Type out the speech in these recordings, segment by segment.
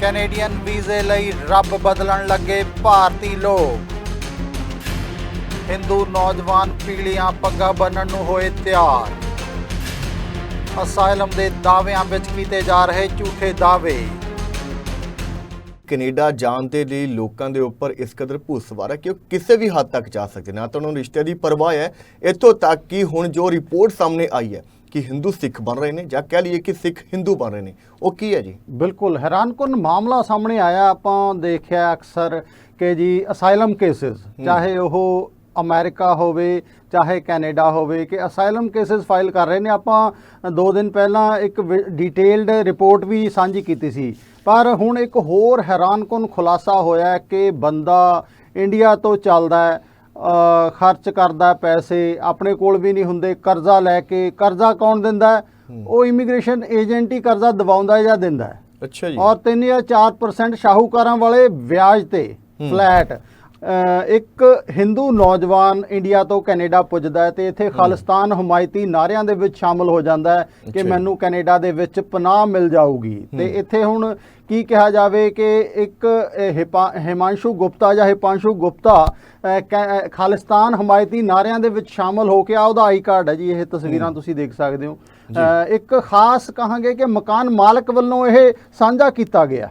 Canadian ਵੀਜ਼ੇ ਲਈ ਰੱਬ ਬਦਲਣ ਲੱਗੇ ਭਾਰਤੀ ਲੋਕ। ਹਿੰਦੂ ਨੌਜਵਾਨ ਪੀਲੀਆਂ ਪੱਗਾਂ ਬੰਨਣ ਨੂੰ ਹੋਏ ਤਿਆਰ। ਅਸਾਇਲਮ ਦੇ ਦਾਅਵਿਆਂ ਵਿੱਚ ਕੀਤੇ ਜਾ ਰਹੇ ਝੂਠੇ ਦਾਅਵੇ। ਕੈਨੇਡਾ ਜਾਣ ਦੇ ਲਈ ਲੋਕਾਂ ਦੇ ਉੱਪਰ ਇਸ ਕਦਰ ਭੂਸਵਾਰ ਹੈ ਕਿ ਉਹ ਕਿਸੇ ਵੀ ਹੱਦ ਤੱਕ ਜਾ ਸਕਦੇ। ਨਾ ਤਾਂ ਉਹਨਾਂ ਨੂੰ ਰਿਸ਼ਤੇ ਦੀ ਪਰਵਾਹ ਹੈ ਇੱਥੋਂ ਤੱਕ ਕਿ ਹੁਣ ਜੋ ਰਿਪੋਰਟ ਸਾਹਮਣੇ ਆਈ ਹੈ ਕਿ ਹਿੰਦੂ ਸਿੱਖ ਬਣ ਰਹੇ ਨੇ ਜਾਂ ਕਹਿ ਲਈਏ ਕਿ ਸਿੱਖ ਹਿੰਦੂ ਬਣ ਰਹੇ ਨੇ ਉਹ ਕੀ ਹੈ ਜੀ? ਬਿਲਕੁਲ ਹੈਰਾਨਕੁਨ ਮਾਮਲਾ ਸਾਹਮਣੇ ਆਇਆ। ਆਪਾਂ ਦੇਖਿਆ ਅਕਸਰ ਕਿ ਜੀ ਅਸਾਈਲਮ ਕੇਸਸ ਚਾਹੇ ਉਹ ਅਮਰੀਕਾ ਹੋਵੇ ਚਾਹੇ ਕੈਨੇਡਾ ਹੋਵੇ ਕਿ ਅਸਾਈਲਮ ਕੇਸਸ ਫਾਈਲ ਕਰ ਰਹੇ ਨੇ। ਆਪਾਂ ਦੋ ਦਿਨ ਪਹਿਲਾਂ ਇੱਕ ਡਿਟੇਲਡ ਰਿਪੋਰਟ ਵੀ ਸਾਂਝੀ ਕੀਤੀ ਸੀ ਪਰ ਹੁਣ ਇੱਕ ਹੋਰ ਹੈਰਾਨਕੁਨ ਖੁਲਾਸਾ ਹੋਇਆ ਹੈ ਕਿ ਬੰਦਾ ਇੰਡੀਆ ਤੋਂ ਚੱਲਦਾ ਹੈ ਖਰਚ ਕਰਦਾ ਪੈਸੇ ਆਪਣੇ ਕੋਲ ਵੀ ਨਹੀਂ ਹੁੰਦੇ ਕਰਜ਼ਾ ਲੈ ਕੇ ਕਰਜ਼ਾ ਕੌਣ ਦਿੰਦਾ ਹੈ? ਉਹ ਇਮੀਗ੍ਰੇਸ਼ਨ ਏਜੰਟ ਹੀ ਕਰਜ਼ਾ ਦਿਵਾਉਂਦਾ ਜਾਂ ਦਿੰਦਾ ਹੈ। ਅੱਛਾ ਜੀ। ਔਰ 3 ਜਾਂ 4% ਸ਼ਾਹੂਕਾਰਾਂ ਵਾਲੇ ਵਿਆਜ ਤੇ ਫਲੈਟ ਇੱਕ ਹਿੰਦੂ ਨੌਜਵਾਨ ਇੰਡੀਆ ਤੋਂ ਕੈਨੇਡਾ ਪੁੱਜਦਾ ਹੈ ਤੇ ਇੱਥੇ ਖਾਲਿਸਤਾਨ ਹਮਾਇਤੀ ਨਾਰਿਆਂ ਦੇ ਵਿੱਚ ਸ਼ਾਮਲ ਹੋ ਜਾਂਦਾ ਹੈ ਕਿ। ਮੈਨੂੰ ਕੈਨੇਡਾ ਦੇ ਵਿੱਚ ਪਨਾਹ ਮਿਲ ਜਾਊਗੀ। ਤੇ ਇੱਥੇ ਹੁਣ ਕੀ ਕਿਹਾ ਜਾਵੇ ਕਿ ਇੱਕ ਹਿਮਾਂਸ਼ੂ ਗੁਪਤਾ ਜਾਂ ਹਿਪਾਂਸ਼ੂ ਗੁਪਤਾ ਖਾਲਿਸਤਾਨ ਹਮਾਇਤੀ ਨਾਰਿਆਂ ਦੇ ਵਿੱਚ ਸ਼ਾਮਲ ਹੋ ਕੇ ਆ ਉਹਦਾ ਆਈ ਕਾਰਡ ਹੈ ਜੀ ਇਹ ਤਸਵੀਰਾਂ ਤੁਸੀਂ ਦੇਖ ਸਕਦੇ ਹੋ। ਇੱਕ ਖਾਸ ਕਹਾਂਗੇ ਕਿ ਮਕਾਨ ਮਾਲਕ ਵੱਲੋਂ ਇਹ ਸਾਂਝਾ ਕੀਤਾ ਗਿਆ।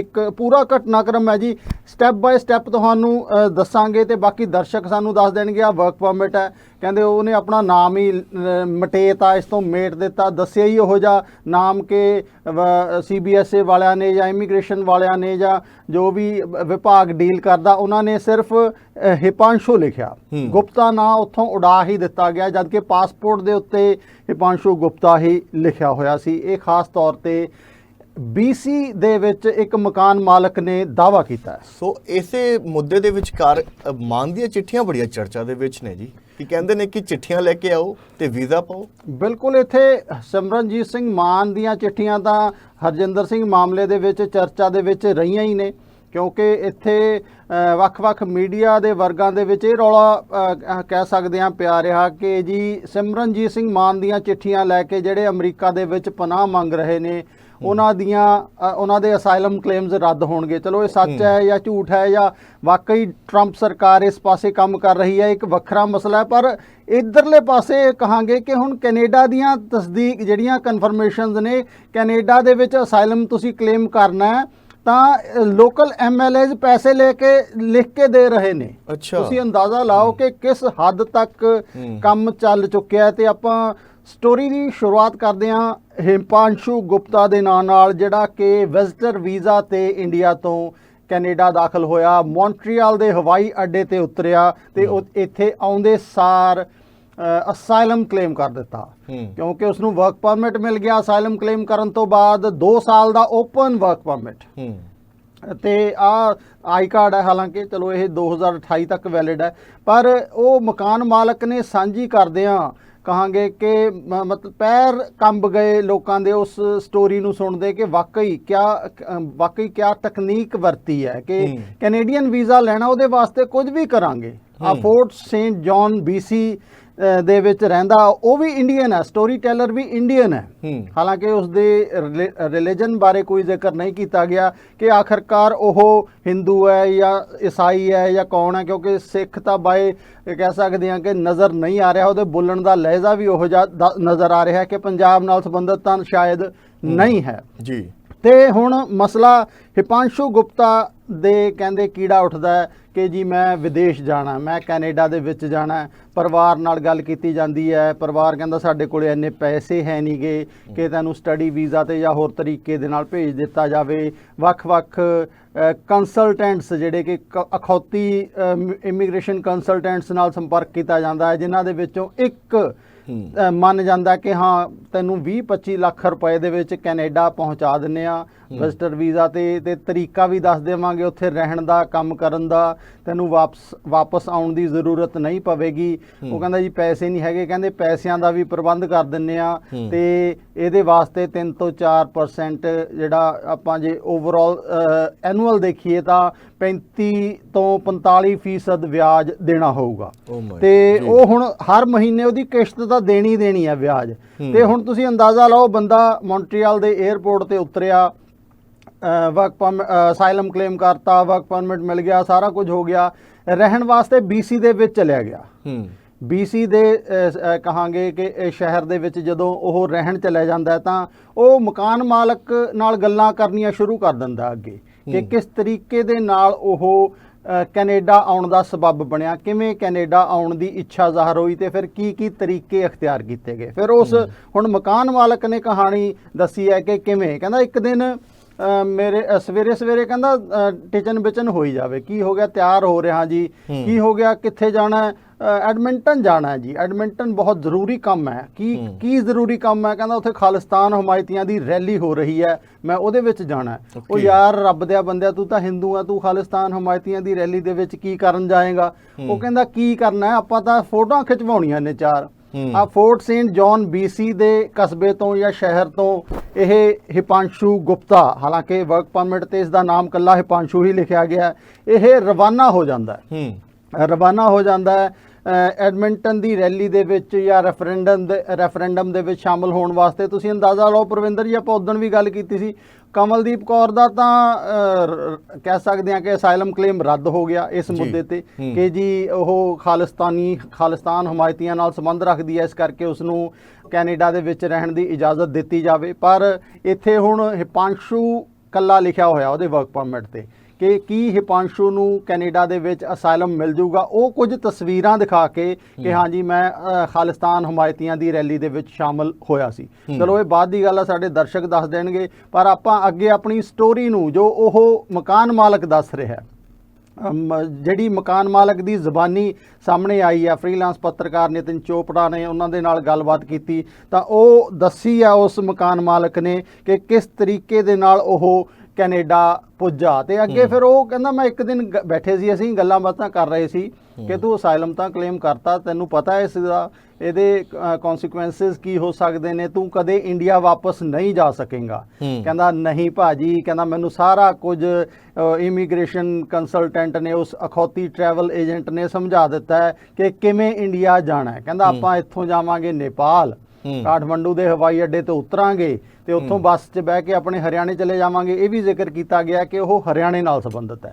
ਇੱਕ ਪੂਰਾ ਘਟਨਾਕ੍ਰਮ ਹੈ ਜੀ। ਸਟੈਪ ਬਾਈ ਸਟੈਪ ਤੁਹਾਨੂੰ ਦੱਸਾਂਗੇ ਤੇ ਬਾਕੀ ਦਰਸ਼ਕ ਸਾਨੂੰ ਦੱਸ ਦੇਣਗੇ ਆ ਵਰਕ ਪਰਮਿਟ ਹੈ। ਕਹਿੰਦੇ ਉਹਨੇ ਆਪਣਾ ਨਾਮ ਹੀ ਮਟੇਤਾ ਇਸ ਤੋਂ ਮੇਟ ਦਿੱਤਾ। ਦੱਸਿਆ ਹੀ ਉਹੋ ਜਿਹਾ ਨਾਮ ਕਿ ਸੀਬੀਐਸਏ ਵਾਲਿਆਂ ਨੇ ਜਾਂ ਇਮੀਗ੍ਰੇਸ਼ਨ ਵਾਲਿਆਂ ਨੇ ਜਾਂ ਜੋ ਵੀ ਵਿਭਾਗ ਡੀਲ ਕਰਦਾ ਉਹਨਾਂ ਨੇ ਸਿਰਫ ਹਿਪਾਂਸ਼ੂ ਲਿਖਿਆ। ਗੁਪਤਾ ਨਾਂ ਉੱਥੋਂ ਉਡਾ ਹੀ ਦਿੱਤਾ ਗਿਆ ਜਦਕਿ ਪਾਸਪੋਰਟ ਦੇ ਉੱਤੇ ਹਿਪਾਂਸ਼ੂ ਗੁਪਤਾ ਹੀ ਲਿਖਿਆ ਹੋਇਆ ਸੀ। ਇਹ ਖਾਸ ਤੌਰ ਤੇ BC ਦੇ ਵਿੱਚ ਇੱਕ ਮਕਾਨ ਮਾਲਕ ਨੇ ਦਾਵਾ ਕੀਤਾ ਸੋ ਇਸੇ ਮੁੱਦੇ ਦੇ ਵਿਚਕਾਰ ਮਾਨ ਦੀਆਂ ਚਿੱਠੀਆਂ ਬੜੀਆਂ ਚਰਚਾ ਦੇ ਵਿੱਚ ਨੇ ਜੀ। ਕਿ ਕਹਿੰਦੇ ਨੇ ਕਿ ਚਿੱਠੀਆਂ ਲੈ ਕੇ ਆਓ ਤੇ ਵੀਜ਼ਾ ਪਾਓ। ਬਿਲਕੁਲ ਇੱਥੇ ਸਿਮਰਨਜੀਤ ਸਿੰਘ ਮਾਨ ਦੀਆਂ ਚਿੱਠੀਆਂ ਤਾਂ ਹਰਜਿੰਦਰ ਸਿੰਘ ਮਾਮਲੇ ਦੇ ਵਿੱਚ, ਚਰਚਾ ਦੇ ਵਿੱਚ ਰਹੀਆਂ ਹੀ ਨੇ, ਕਿਉਂਕਿ ਇੱਥੇ ਵੱਖ-ਵੱਖ ਮੀਡੀਆ ਦੇ ਵਰਗਾਂ ਦੇ ਵਿੱਚ ਇਹ ਰੌਲਾ ਕਹਿ ਸਕਦੇ ਹਾਂ ਪਿਆ ਰਿਹਾ ਕਿ ਜੀ ਸਿਮਰਨਜੀਤ ਸਿੰਘ ਮਾਨ ਦੀਆਂ ਚਿੱਠੀਆਂ ਲੈ ਕੇ ਜਿਹੜੇ ਅਮਰੀਕਾ ਦੇ ਵਿੱਚ ਪਨਾਹ ਮੰਗ ਰਹੇ ਨੇ ਉਹਨਾਂ ਦੀਆਂ ਉਹਨਾਂ ਦੇ ਅਸਾਈਲਮ ਕਲੇਮਸ ਰੱਦ ਹੋਣਗੇ ਚਲੋ ਇਹ ਸੱਚ ਹੈ ਜਾਂ ਝੂਠ ਹੈ ਜਾਂ ਵਾਕਈ ਟਰੰਪ ਸਰਕਾਰ ਇਸ ਪਾਸੇ ਕੰਮ ਕਰ ਰਹੀ ਹੈ ਇੱਕ ਵੱਖਰਾ ਮਸਲਾ ਹੈ ਪਰ ਇਧਰਲੇ ਪਾਸੇ ਕਹਾਂਗੇ ਕਿ ਹੁਣ ਕੈਨੇਡਾ ਦੀਆਂ ਤਸਦੀਕ ਜਿਹੜੀਆਂ ਕਨਫਰਮੇਸ਼ਨਸ ਨੇ ਕੈਨੇਡਾ ਦੇ ਵਿੱਚ ਅਸਾਈਲਮ ਤੁਸੀਂ ਕਲੇਮ ਕਰਨਾ ਹੈ ਤਾਂ ਲੋਕਲ ਐਮਐਲਏਜ਼ ਪੈਸੇ ਲੈ ਕੇ ਲਿਖ ਕੇ ਦੇ ਰਹੇ ਨੇ। ਤੁਸੀਂ ਅੰਦਾਜ਼ਾ ਲਾਓ ਕਿ ਕਿਸ ਹੱਦ ਤੱਕ। ਕੰਮ ਚੱਲ ਚੁੱਕਿਆ ਤੇ ਆਪਾਂ ਸਟੋਰੀ ਦੀ ਸ਼ੁਰੂਆਤ ਕਰਦੇ ਹਾਂ ਹਿੰਪਾਂਸ਼ੂ ਗੁਪਤਾ ਦੇ ਨਾਂ ਨਾਲ ਜਿਹੜਾ ਕਿ ਵਿਜ਼ਟਰ ਵੀਜ਼ਾ ਤੇ ਇੰਡੀਆ ਤੋਂ ਕੈਨੇਡਾ ਦਾਖਲ ਹੋਇਆ। ਮੌਂਟਰੀਅਲ ਦੇ ਹਵਾਈ ਅੱਡੇ ਤੇ ਉਤਰਿਆ ਤੇ ਉਹ ਇੱਥੇ ਆਉਂਦੇ ਸਾਰ ਅਸਾਈਲਮ ਕਲੇਮ ਕਰ ਦਿੱਤਾ। ਕਿਉਂਕਿ ਉਸ ਨੂੰ ਵਰਕ ਪਰਮਿਟ ਮਿਲ ਗਿਆ ਅਸਾਈਲਮ ਕਲੇਮ ਕਰਨ ਤੋਂ ਬਾਅਦ 2 ਸਾਲ ਦਾ ਓਪਨ ਵਰਕ ਪਰਮਿਟ ਤੇ ਆ ਆਈ ਕਾਰਡ ਹੈ ਹਾਲਾਂਕਿ ਚਲੋ ਇਹ 2028 ਤੱਕ ਵੈਲਿਡ ਹੈ। ਪਰ ਉਹ ਮਕਾਨ ਮਾਲਕ ਨੇ ਸਾਂਝੀ ਕਰਦਿਆਂ ਕਹਾਂਗੇ ਕਿ ਮਤਲਬ ਪੈਰ ਕੰਬ ਗਏ ਲੋਕਾਂ ਦੇ ਉਸ ਸਟੋਰੀ ਨੂੰ ਸੁਣਦੇ ਕਿ ਵਾਕਈ ਕਿਆ ਵਾਕਈ ਕਿਆ ਤਕਨੀਕ ਵਰਤੀ ਹੈ ਕਿ। ਕੈਨੇਡੀਅਨ ਵੀਜ਼ਾ ਲੈਣਾ ਉਹਦੇ ਵਾਸਤੇ ਕੁਝ ਵੀ ਕਰਾਂਗੇ ਆ। ਫੋਰਟ ਸੇਂਟ ਜੌਨ ਅ, ਦੇ ਵਿੱਚ ਰਹਿੰਦਾ ਉਹ ਵੀ ਇੰਡੀਅਨ ਹੈ ਸਟੋਰੀ ਟੈਲਰ ਵੀ ਇੰਡੀਅਨ ਹੈ। ਹਾਲਾਂਕਿ ਉਸ ਦੇ ਰਿਲੀਜਨ ਬਾਰੇ ਕੋਈ ਜ਼ਿਕਰ ਨਹੀਂ ਕੀਤਾ ਗਿਆ ਕਿ ਆਖਰਕਾਰ ਉਹ ਹਿੰਦੂ ਹੈ ਜਾਂ ਈਸਾਈ ਹੈ ਜਾਂ ਕੌਣ ਹੈ ਕਿਉਂਕਿ ਸਿੱਖ ਤਾਂ ਬਾਏ ਕਹਿ ਸਕਦੇ ਹਾਂ ਕਿ ਨਜ਼ਰ ਨਹੀਂ ਆ ਰਿਹਾ ਉਹਦੇ ਬੋਲਣ ਦਾ ਲਹਿਜ਼ਾ ਵੀ ਉਹ ਨਜ਼ਰ ਆ ਰਿਹਾ ਕਿ ਪੰਜਾਬ ਨਾਲ ਸੰਬੰਧਿਤ ਤਾਂ ਸ਼ਾਇਦ ਨਹੀਂ ਹੈ। ਜੀ। ਤੇ ਹੁਣ ਮਸਲਾ ਹਿਪਾਂਸ਼ੂ ਗੁਪਤਾ ਦੇ ਕਹਿੰਦੇ ਕੀੜਾ ਉੱਠਦਾ ਹੈ। ਕਿ ਜੀ ਮੈਂ ਵਿਦੇਸ਼ ਜਾਣਾ ਮੈਂ ਕੈਨੇਡਾ ਦੇ ਵਿੱਚ ਜਾਣਾ। ਪਰਿਵਾਰ ਨਾਲ ਗੱਲ ਕੀਤੀ ਜਾਂਦੀ ਹੈ ਪਰਿਵਾਰ ਕਹਿੰਦਾ ਸਾਡੇ ਕੋਲੇ ਇੰਨੇ ਪੈਸੇ ਹੈ ਨਹੀਂਗੇ ਕਿ ਤੈਨੂੰ ਸਟੱਡੀ ਵੀਜ਼ਾ ਤੇ ਜਾਂ ਹੋਰ ਤਰੀਕੇ ਦੇ ਨਾਲ ਭੇਜ ਦਿੱਤਾ ਜਾਵੇ ਵੱਖ-ਵੱਖ ਕੰਸਲਟੈਂਟਸ ਜਿਹੜੇ ਕਿ ਅਖੌਤੀ ਇਮੀਗ੍ਰੇਸ਼ਨ ਕੰਸਲਟੈਂਟਸ ਨਾਲ ਸੰਪਰਕ ਕੀਤਾ ਜਾਂਦਾ ਹੈ ਜਿਨ੍ਹਾਂ ਦੇ ਵਿੱਚੋਂ ਇੱਕ ਮੰਨ ਜਾਂਦਾ ਕਿ ਹਾਂ ਤੈਨੂੰ 20-25 ਲੱਖ ਰੁਪਏ ਦੇ ਵਿੱਚ ਕੈਨੇਡਾ ਪਹੁੰਚਾ ਦਿੰਨੇ ਆ ਵਿਜ਼ਟਰ ਵੀਜ਼ਾ ਤੇ ਤੇ ਤਰੀਕਾ ਵੀ ਦੱਸ ਦੇਵਾਂਗੇ ਉੱਥੇ ਰਹਿਣ ਦਾ ਕੰਮ ਕਰਨ ਦਾ। ਤੈਨੂੰ ਵਾਪਸ ਵਾਪਸ ਆਉਣ ਦੀ ਜ਼ਰੂਰਤ ਨਹੀਂ ਪਵੇਗੀ। ਉਹ ਕਹਿੰਦਾ ਜੀ ਪੈਸੇ ਨਹੀਂ ਹੈਗੇ। ਕਹਿੰਦੇ ਪੈਸਿਆਂ ਦਾ ਵੀ ਪ੍ਰਬੰਧ ਕਰ ਦਿੰਨੇ ਆ। ਤੇ ਇਹਦੇ ਵਾਸਤੇ 3 ਤੋਂ 4% ਜਿਹੜਾ ਆਪਾਂ ਜੇ ਓਵਰਆਲ ਐਨੂਅਲ ਦੇਖੀਏ ਤਾਂ 35 ਤੋਂ 45% ਫੀਸਦ ਵਿਆਜ ਦੇਣਾ ਹੋਊਗਾ। Oh ਤੇ। ਉਹ ਹੁਣ ਹਰ ਮਹੀਨੇ ਉਹਦੀ ਕਿਸ਼ਤ ਤਾਂ ਦੇਣੀ ਦੇਣੀ ਹੈ ਵਿਆਜ। ਤੇ ਹੁਣ ਤੁਸੀਂ ਅੰਦਾਜ਼ਾ ਲਾਓ ਬੰਦਾ ਮੌਂਟਰੀਅਲ ਦੇ 에ਅਰਪੋਰਟ ਤੇ ਉਤਰਿਆ ਵਰਕ ਪਰਮਿਟ ਅਸਾਈਲਮ ਕਲੇਮ ਕਰਤਾ ਵਰਕ ਪਰਮਿਟ ਮਿਲ ਗਿਆ ਸਾਰਾ ਕੁਝ ਹੋ ਗਿਆ। ਰਹਿਣ ਵਾਸਤੇ BC ਦੇ ਵਿੱਚ ਚਲਿਆ ਗਿਆ। ਹੂੰ। BC ਦੇ ਕਹਾਂਗੇ ਕਿ ਸ਼ਹਿਰ ਦੇ ਵਿੱਚ ਜਦੋਂ ਉਹ ਰਹਿਣ ਚਲਾ ਜਾਂਦਾ ਤਾਂ ਉਹ ਮਕਾਨ ਮਾਲਕ ਨਾਲ ਗੱਲਾਂ ਕਰਨੀਆਂ ਸ਼ੁਰੂ ਕਰ ਦਿੰਦਾ ਅੱਗੇ ਕਿ। ਕਿਸ ਤਰੀਕੇ ਦੇ ਨਾਲ ਉਹ ਕੈਨੇਡਾ ਆਉਣ ਦਾ ਸਬਬ ਬਣਿਆ ਕਿਵੇਂ ਕੈਨੇਡਾ ਆਉਣ ਦੀ ਇੱਛਾ ਜ਼ਾਹਰ ਹੋਈ ਤੇ ਫਿਰ ਕੀ ਕੀ ਤਰੀਕੇ ਅਖਤਿਆਰ ਕੀਤੇ ਗਏ। ਫਿਰ ਉਸ ਹੁਣ ਮਕਾਨ ਮਾਲਕ ਨੇ ਕਹਾਣੀ ਦੱਸੀ ਹੈ ਕਿ ਕਿਵੇਂ? ਕਹਿੰਦਾ ਇੱਕ ਦਿਨ ਮੇਰੇ ਸਵੇਰੇ ਸਵੇਰੇ ਕਹਿੰਦਾ ਟਿਚਨ ਬਿਚਨ ਹੋਈ ਜਾਵੇ ਕੀ ਹੋ ਗਿਆ ਤਿਆਰ ਹੋ ਰਿਹਾ ਜੀ। ਕੀ ਹੋ ਗਿਆ ਕਿੱਥੇ ਜਾਣਾ ਹੈ ਐਡਮਿੰਟਨ ਜਾਣਾ ਹੈ ਜੀ ਐਡਮਿੰਟਨ ਬਹੁਤ ਜ਼ਰੂਰੀ ਕੰਮ ਹੈ ਕੀ। ਕੀ ਜ਼ਰੂਰੀ ਕੰਮ ਹੈ ਕਹਿੰਦਾ ਉੱਥੇ ਖਾਲਿਸਤਾਨ ਹਮਾਇਤੀਆਂ ਦੀ ਰੈਲੀ ਹੋ ਰਹੀ ਹੈ ਮੈਂ ਉਹਦੇ ਵਿੱਚ ਜਾਣਾ ਹੈ। ਉਹ Okay. ਯਾਰ ਰੱਬ ਦਿਆ ਬੰਦਿਆ ਤੂੰ ਤਾਂ ਹਿੰਦੂ ਆ ਤੂੰ ਖਾਲਿਸਤਾਨ ਹਮਾਇਤੀਆਂ ਦੀ ਰੈਲੀ ਦੇ ਵਿੱਚ ਕੀ ਕਰਨ ਜਾਏਗਾ ਉਹ। ਕਹਿੰਦਾ ਕੀ ਕਰਨਾ ਹੈ ਆਪਾਂ ਤਾਂ ਫੋਟੋਆਂ ਖਿਚਵਾਉਣੀਆਂ ਨੇ ਚਾਰ। ਆ ਫੋਰਟ ਸੇਂਟ ਜੌਨ BC ਦੇ ਕਸਬੇ ਤੋਂ ਜਾਂ ਸ਼ਹਿਰ ਤੋਂ ਇਹ ਹਿਪਾਂਸ਼ੂ ਗੁਪਤਾ ਹਾਲਾਂਕਿ ਵਰਕ ਪਰਮਿਟ ਤੇ ਇਸ ਦਾ ਨਾਮ ਕੱਲਾ ਹਿਪਾਂਸ਼ੂ ਹੀ ਲਿਖਿਆ ਗਿਆ। ਇਹ ਰਵਾਨਾ ਹੋ ਜਾਂਦਾ ਹੈ। ਰਵਾਨਾ ਹੋ ਜਾਂਦਾ ਹੈ। ਐਡਮਿੰਟਨ ਦੀ ਰੈਲੀ ਦੇ ਵਿੱਚ ਜਾਂ ਰੈਫਰੈਂਡਮ ਦੇ ਰੈਫਰੈਂਡਮ ਦੇ ਵਿੱਚ ਸ਼ਾਮਲ ਹੋਣ ਵਾਸਤੇ ਤੁਸੀਂ ਅੰਦਾਜ਼ਾ ਲਾਓ ਪ੍ਰਵਿੰਦਰ ਜੀ ਆਪਾਂ ਉਦੋਂ ਵੀ ਗੱਲ ਕੀਤੀ ਸੀ ਕਮਲਦੀਪ ਕੌਰ ਦਾ ਤਾਂ ਕਹਿ ਸਕਦੇ ਹਾਂ ਕਿ ਅਸਾਈਲਮ ਕਲੇਮ ਰੱਦ ਹੋ ਗਿਆ ਇਸ। ਮੁੱਦੇ ਤੇ। ਕਿ ਜੀ ਉਹ ਖਾਲਿਸਤਾਨੀ ਖਾਲਿਸਤਾਨ ਹਮਾਇਤੀਆਂ ਨਾਲ ਸੰਬੰਧ ਰੱਖਦੀ ਹੈ ਇਸ ਕਰਕੇ ਉਸ ਨੂੰ ਕੈਨੇਡਾ ਦੇ ਵਿੱਚ ਰਹਿਣ ਦੀ ਇਜਾਜ਼ਤ ਦਿੱਤੀ ਜਾਵੇ ਪਰ ਇੱਥੇ ਹੁਣ ਹਿਪਾਂਸ਼ੂ ਕੱਲਾ ਲਿਖਿਆ ਹੋਇਆ ਉਹਦੇ ਵਰਕ ਪਰਮਿਟ ਤੇ ਕਿ ਕੀ ਹਿਪਾਂਸ਼ੂ ਨੂੰ ਕੈਨੇਡਾ ਦੇ ਵਿੱਚ ਅਸਾਈਲਮ ਮਿਲ ਜਾਊਗਾ ਉਹ ਕੁਝ ਤਸਵੀਰਾਂ ਦਿਖਾ ਕੇ ਕਿ ਹਾਂਜੀ ਮੈਂ ਖਾਲਿਸਤਾਨ ਹਮਾਇਤੀਆਂ ਦੀ ਰੈਲੀ ਦੇ ਵਿੱਚ ਸ਼ਾਮਲ ਹੋਇਆ ਸੀ। ਚਲੋ ਇਹ ਬਾਅਦ ਦੀ ਗੱਲ ਆ ਸਾਡੇ ਦਰਸ਼ਕ ਦੱਸ ਦੇਣਗੇ ਪਰ ਆਪਾਂ ਅੱਗੇ ਆਪਣੀ ਸਟੋਰੀ ਨੂੰ ਜੋ ਉਹ ਮਕਾਨ ਮਾਲਕ ਦੱਸ ਰਿਹਾ ਹੈ ਜਿਹੜੀ ਮਕਾਨ ਮਾਲਕ ਦੀ ਜ਼ਬਾਨੀ ਸਾਹਮਣੇ ਆਈ ਹੈ ਫ੍ਰੀਲਾਂਸ ਪੱਤਰਕਾਰ ਨਿਤਿਨ ਚੋਪੜਾ ਨੇ ਉਹਨਾਂ ਦੇ ਨਾਲ ਗੱਲਬਾਤ ਕੀਤੀ ਤਾਂ ਉਹ ਦੱਸੀ ਆ ਉਸ ਮਕਾਨ ਮਾਲਕ ਨੇ ਕਿ ਕਿਸ ਤਰੀਕੇ ਦੇ ਨਾਲ ਉਹ ਕੈਨੇਡਾ ਪੁੱਜਾ ਤੇ ਅੱਗੇ। ਫਿਰ ਉਹ ਕਹਿੰਦਾ ਮੈਂ ਇੱਕ ਦਿਨ ਬੈਠੇ ਸੀ ਅਸੀਂ ਗੱਲਾਂ ਬਾਤਾਂ ਕਰ ਰਹੇ ਸੀ ਕਿ ਤੂੰ ਅਸਾਈਲਮ ਤਾਂ ਕਲੇਮ ਕਰਤਾ ਤੈਨੂੰ ਪਤਾ ਹੈ ਇਸ ਦਾ ਇਹਦੇ ਕਨਸੀਕੁਐਂਸਸ ਕੀ ਹੋ ਸਕਦੇ ਨੇ ਤੂੰ ਕਦੇ ਇੰਡੀਆ ਵਾਪਸ ਨਹੀਂ ਜਾ ਸਕੇਗਾ। ਕਹਿੰਦਾ ਨਹੀਂ ਭਾਜੀ ਕਹਿੰਦਾ ਮੈਨੂੰ ਸਾਰਾ ਕੁਝ ਇਮੀਗ੍ਰੇਸ਼ਨ ਕੰਸਲਟੈਂਟ ਨੇ ਉਸ ਅਖੌਤੀ ਟਰੈਵਲ ਏਜੰਟ ਨੇ ਸਮਝਾ ਦਿੱਤਾ ਹੈ ਕਿ ਕਿਵੇਂ ਇੰਡੀਆ ਜਾਣਾ ਹੈ ਕਹਿੰਦਾ। ਆਪਾਂ ਇੱਥੋਂ ਜਾਵਾਂਗੇ ਨੇਪਾਲ। ਕਾਠਮੰਡੂ ਦੇ ਹਵਾਈ ਅੱਡੇ ਤੋਂ ਉਤਰਾਂਗੇ ਤੇ ਉੱਥੋਂ। ਬੱਸ 'ਚ ਬਹਿ ਕੇ ਆਪਣੇ ਹਰਿਆਣੇ ਚਲੇ ਜਾਵਾਂਗੇ। ਇਹ ਵੀ ਜ਼ਿਕਰ ਕੀਤਾ ਗਿਆ ਕਿ ਉਹ ਹਰਿਆਣੇ ਨਾਲ ਸੰਬੰਧਿਤ ਹੈ।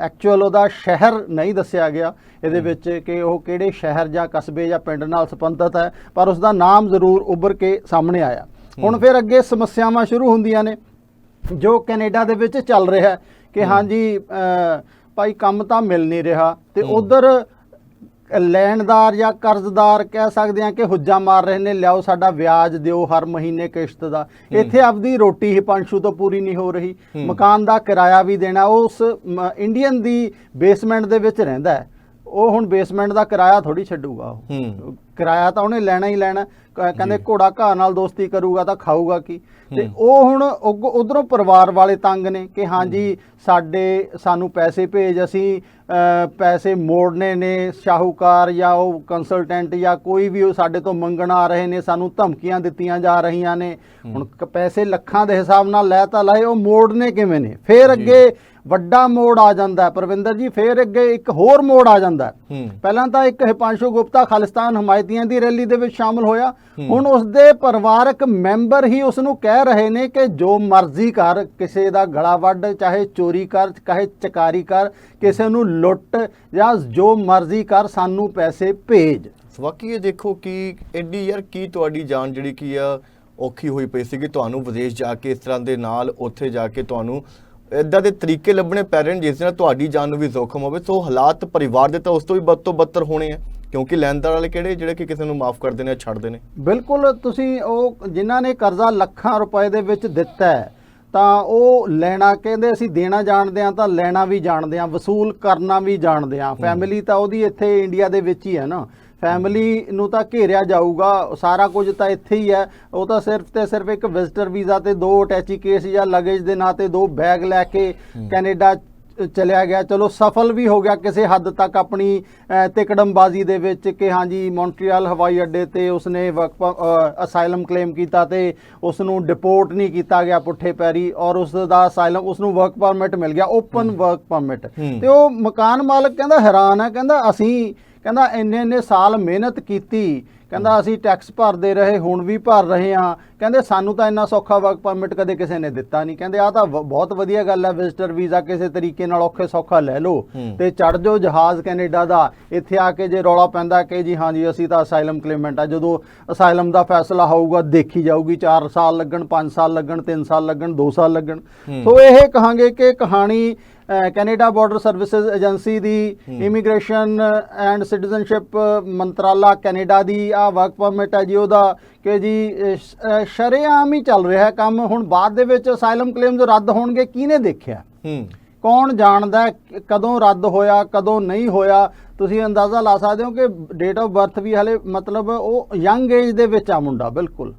ਐਕਚੁਅਲ ਉਹਦਾ ਸ਼ਹਿਰ ਨਹੀਂ ਦੱਸਿਆ ਗਿਆ। ਇਹਦੇ ਵਿੱਚ ਕਿ ਉਹ ਕਿਹੜੇ ਸ਼ਹਿਰ ਜਾਂ ਕਸਬੇ ਜਾਂ ਪਿੰਡ ਨਾਲ ਸੰਬੰਧਿਤ ਹੈ ਪਰ ਉਸ ਦਾ ਨਾਮ ਜ਼ਰੂਰ ਉੱਭਰ ਕੇ ਸਾਹਮਣੇ ਆਇਆ। ਹੁਣ ਫਿਰ ਅੱਗੇ ਸਮੱਸਿਆਵਾਂ ਸ਼ੁਰੂ ਹੁੰਦੀਆਂ ਨੇ ਜੋ ਕੈਨੇਡਾ ਦੇ ਵਿੱਚ ਚੱਲ ਰਿਹਾ ਹੈ ਕਿ ਹਾਂਜੀ ਭਾਈ ਕੰਮ ਤਾਂ ਮਿਲ ਨਹੀਂ ਰਿਹਾ ਤੇ। ਉਧਰ ਲੈਣਦਾਰ ਜਾਂ ਕਰਜ਼ਦਾਰ ਕਹਿ ਸਕਦੇ ਆ ਕਿ ਹੁੱਜਾ ਮਾਰ ਰਹੇ ਨੇ ਲਿਆਓ ਸਾਡਾ ਵਿਆਜ ਦਿਓ ਹਰ ਮਹੀਨੇ ਕਿਸ਼ਤ ਦਾ। ਇੱਥੇ ਆਪਦੀ ਰੋਟੀ ਹੀ ਪੰਸ਼ੂ ਤੋਂ ਪੂਰੀ ਨਹੀਂ ਹੋ ਰਹੀ। ਮਕਾਨ ਦਾ ਕਿਰਾਇਆ ਵੀ ਦੇਣਾ ਉਸ ਇੰਡੀਅਨ ਦੀ ਬੇਸਮੈਂਟ ਦੇ ਵਿੱਚ ਰਹਿੰਦਾ ਹੈ ਉਹ ਹੁਣ ਬੇਸਮੈਂਟ ਦਾ ਕਿਰਾਇਆ ਥੋੜੀ ਛੱਡੂਗਾ ਉਹ। ਕਿਰਾਇਆ ਤਾਂ ਉਹਨੇ ਲੈਣਾ ਹੀ ਲੈਣਾ। ਕਹਿੰਦੇ। ਘੋੜਾ ਘਾਹ ਨਾਲ ਦੋਸਤੀ ਕਰੂਗਾ ਤਾਂ ਖਾਊਗਾ ਕੀ? ਤੇ। ਉਹ ਹੁਣ ਉਧਰੋਂ ਪਰਿਵਾਰ ਵਾਲੇ ਤੰਗ ਨੇ ਕਿ ਹਾਂਜੀ ਸਾਡੇ ਸਾਨੂੰ ਪੈਸੇ ਭੇਜ ਅਸੀਂ ਪੈਸੇ ਮੋੜਨੇ ਨੇ ਸ਼ਾਹੂਕਾਰ ਜਾਂ ਉਹ ਕੰਸਲਟੈਂਟ ਜਾਂ ਕੋਈ ਵੀ ਉਹ ਸਾਡੇ ਤੋਂ ਮੰਗਣ ਆ ਰਹੇ ਨੇ ਸਾਨੂੰ ਧਮਕੀਆਂ ਦਿੱਤੀਆਂ ਜਾ ਰਹੀਆਂ ਨੇ। ਹੁਣ ਪੈਸੇ ਲੱਖਾਂ ਦੇ ਹਿਸਾਬ ਨਾਲ ਲੈ ਤਾਂ ਲਏ ਉਹ ਮੋੜਨੇ ਕਿਵੇਂ ਨੇ? ਫੇਰ। ਅੱਗੇ ਵੱਡਾ ਮੋੜ ਆ ਜਾਂਦਾ ਪ੍ਰਵਿੰਦਰ ਜੀ ਫੇਰ ਅੱਗੇ ਇੱਕ ਹੋਰ ਮੋੜ ਆ ਜਾਂਦਾ ਪਹਿਲਾਂ ਤਾਂ ਇੱਕ ਹਿਪਾਂਸ਼ੂ ਗੁਪਤਾ ਖਾਲਿਸਤਾਨ ਹਮਾਇਤੀਆਂ ਦੀ ਰੈਲੀ ਦੇ ਵਿੱਚ ਸ਼ਾਮਲ ਹੋਇਆ। ਹੁਣ ਉਸ ਦੇ ਪਰਿਵਾਰਕ ਮੈਂਬਰ ਹੀ ਉਸ ਨੂੰ ਕਹਿ ਰਹੇ ਨੇ ਕਿ ਜੋ ਮਰਜ਼ੀ ਕਰ ਕਿਸੇ ਦਾ ਗਲਾ ਵੱਢ ਚਾਹੇ ਚੋਰੀ ਕਰ ਚਾਹੇ ਚਕਾਰੀ ਕਰ ਕਿਸੇ ਨੂੰ ਲੁੱਟ ਜਾਂ ਜੋ ਮਰਜ਼ੀ ਕਰ ਸਾਨੂੰ ਪੈਸੇ ਭੇਜ। ਵਾਕਈ ਇਹ ਦੇਖੋ ਕਿ ਐਡੀ ਯਾਰ ਕੀ ਤੁਹਾਡੀ ਜਾਨ ਜਿਹੜੀ ਕੀ ਆ ਔਖੀ ਹੋਈ ਪਈ ਸੀ ਕਿ ਤੁਹਾਨੂੰ ਵਿਦੇਸ਼ ਜਾ ਕੇ ਇਸ ਤਰ੍ਹਾਂ ਦੇ ਨਾਲ ਉੱਥੇ ਜਾ ਕੇ ਤੁਹਾਨੂੰ ਇਦਾਂ ਦੇ ਤਰੀਕੇ ਲੱਭਣੇ ਪੈ ਰਹੇ ਨੇ ਜਿਸ ਨਾਲ ਤੁਹਾਡੀ ਜਾਨ ਨੂੰ ਵੀ ਜ਼ੋਖਮ ਹੋਵੇ। ਸੋ ਹਾਲਾਤ ਪਰਿਵਾਰ ਦੇ ਤਾਂ ਉਸ ਤੋਂ ਵੀ ਬਦ ਤੋਂ ਬੱਤਰ ਹੋਣੇ ਆ ਕਿਉਂਕਿ ਲੈਣਦਾਰ ਵਾਲੇ ਕਿਹੜੇ ਜਿਹੜੇ ਕਿ ਕਿਸੇ ਨੂੰ ਮਾਫ ਕਰਦੇ ਨੇ ਛੱਡਦੇ ਨੇ। ਬਿਲਕੁਲ ਤੁਸੀਂ ਉਹ ਜਿਨ੍ਹਾਂ ਨੇ ਕਰਜ਼ਾ ਲੱਖਾਂ ਰੁਪਏ ਦੇ ਵਿੱਚ ਦਿੱਤਾ ਹੈ ਤਾਂ ਉਹ ਲੈਣਾ ਕਹਿੰਦੇ ਅਸੀਂ ਦੇਣਾ ਜਾਣਦੇ ਆ ਤਾਂ ਲੈਣਾ ਵੀ ਜਾਣਦੇ ਆ ਵਸੂਲ ਕਰਨਾ ਵੀ ਜਾਣਦੇ ਆ ਫੈਮਿਲੀ ਤਾਂ ਉਹਦੀ ਇੱਥੇ ਇੰਡੀਆ ਦੇ ਵਿੱਚ ਹੀ ਹੈ ਨਾ। ਫੈਮਿਲੀ ਨੂੰ ਤਾਂ ਘੇਰਿਆ ਜਾਊਗਾ ਸਾਰਾ ਕੁਝ ਤਾਂ ਇੱਥੇ ਹੀ ਹੈ। ਉਹ ਤਾਂ ਸਿਰਫ ਤੇ ਸਿਰਫ ਇੱਕ ਵਿਜ਼ਟਰ ਵੀਜ਼ਾ ਤੇ ਦੋ ਅਟੈਚੀ ਕੇਸ ਜਾਂ ਲਗੇਜ ਦੇ ਨਾਂ ਤੇ ਦੋ ਬੈਗ ਲੈ ਕੇ ਕੈਨੇਡਾ ਚਲਿਆ ਗਿਆ। ਚਲੋ ਸਫਲ ਵੀ ਹੋ ਗਿਆ ਕਿਸੇ ਹੱਦ ਤੱਕ ਆਪਣੀ ਤਿਕੜਮਬਾਜ਼ੀ ਦੇ ਵਿੱਚ ਕਿ ਹਾਂਜੀ ਮੌਂਟਰੀਅਲ ਹਵਾਈ ਅੱਡੇ ਤੇ ਉਸਨੇ ਅਸਾਈਲਮ ਕਲੇਮ ਕੀਤਾ ਤੇ ਉਸ ਨੂੰ ਡਿਪੋਰਟ ਨਹੀਂ ਕੀਤਾ ਗਿਆ ਪੁੱਠੇ ਪੈਰੀ ਔਰ ਉਸ ਦਾ ਅਸਾਈਲਮ ਉਸ ਨੂੰ ਵਰਕ ਪਰਮਿਟ ਮਿਲ ਗਿਆ ਓਪਨ ਵਰਕ ਪਰਮਿਟ। ਤੇ ਉਹ ਮਕਾਨ ਮਾਲਕ ਕਹਿੰਦਾ ਹੈਰਾਨ ਹੈ ਕਹਿੰਦਾ ਅਸੀਂ ਕਹਿੰਦਾ ਇੰਨੇ ਇੰਨੇ ਸਾਲ ਮਿਹਨਤ ਕੀਤੀ, ਕਹਿੰਦਾ ਅਸੀਂ ਟੈਕਸ ਭਰਦੇ ਰਹੇ, ਹੁਣ ਵੀ ਭਰ ਰਹੇ ਹਾਂ। ਕਹਿੰਦੇ ਸਾਨੂੰ ਤਾਂ ਇੰਨਾ ਸੌਖਾ ਵਰਕ ਪਰਮਿਟ ਕਦੇ ਕਿਸੇ ਨੇ ਦਿੱਤਾ ਨਹੀਂ ਕਹਿੰਦੇ ਆ ਤਾਂ ਬਹੁਤ ਵਧੀਆ ਗੱਲ ਹੈ ਵਿਜ਼ਟਰ ਵੀਜ਼ਾ ਕਿਸੇ ਤਰੀਕੇ ਨਾਲ ਔਖੇ ਸੌਖਾ ਲੈ ਲਓ। ਤੇ ਚੜ ਜਾਓ ਜਹਾਜ਼ ਕੈਨੇਡਾ ਦਾ ਇੱਥੇ ਆ ਕੇ ਜੇ ਰੌਲਾ ਪੈਂਦਾ ਕਿ ਜੀ ਹਾਂ ਜੀ ਅਸੀਂ ਤਾਂ ਅਸਾਈਲਮ ਕਲੇਮੈਂਟ ਆ ਜਦੋਂ ਅਸਾਈਲਮ ਦਾ ਫੈਸਲਾ ਹੋਊਗਾ ਦੇਖੀ ਜਾਊਗੀ 4 ਸਾਲ ਲੱਗਣ 5 ਸਾਲ ਲੱਗਣ 3 ਸਾਲ ਲੱਗਣ 2 ਸਾਲ ਲੱਗਣ। ਸੋ ਇਹ ਕਹਾਂਗੇ ਕਿ ਕਹਾਣੀ ਕੈਨੇਡਾ ਬਾਰਡਰ ਸਰਵਿਸਿਜ਼ ਏਜੰਸੀ ਦੀ ਇਮੀਗ੍ਰੇਸ਼ਨ ਐਂਡ ਸਿਟੀਜ਼ਨਸ਼ਿਪ ਮੰਤਰਾਲਾ ਕੈਨੇਡਾ ਦੀ ਆ ਵਰਕ ਪਰਮਿਟ ਹੈ ਜੀ ਉਹਦਾ ਕਿ ਜੀ ਸ਼ਰੇਆਮ ਹੀ ਚੱਲ ਰਿਹਾ ਕੰਮ। ਹੁਣ ਬਾਅਦ ਦੇ ਵਿੱਚ ਅਸਾਈਲਮ ਕਲੇਮਸ ਰੱਦ ਹੋਣਗੇ ਕਿਹਨੇ ਦੇਖਿਆ? ਹੂੰ। ਕੌਣ ਜਾਣਦਾ ਕਦੋਂ ਰੱਦ ਹੋਇਆ ਕਦੋਂ ਨਹੀਂ ਹੋਇਆ? ਤੁਸੀਂ ਅੰਦਾਜ਼ਾ ਲਾ ਸਕਦੇ ਹੋ ਕਿ ਡੇਟ ਆਫ ਬਰਥ ਵੀ ਹਲੇ ਮਤਲਬ ਉਹ ਯੰਗ ਏਜ ਦੇ ਵਿੱਚ ਆ ਮੁੰਡਾ ਬਿਲਕੁਲ।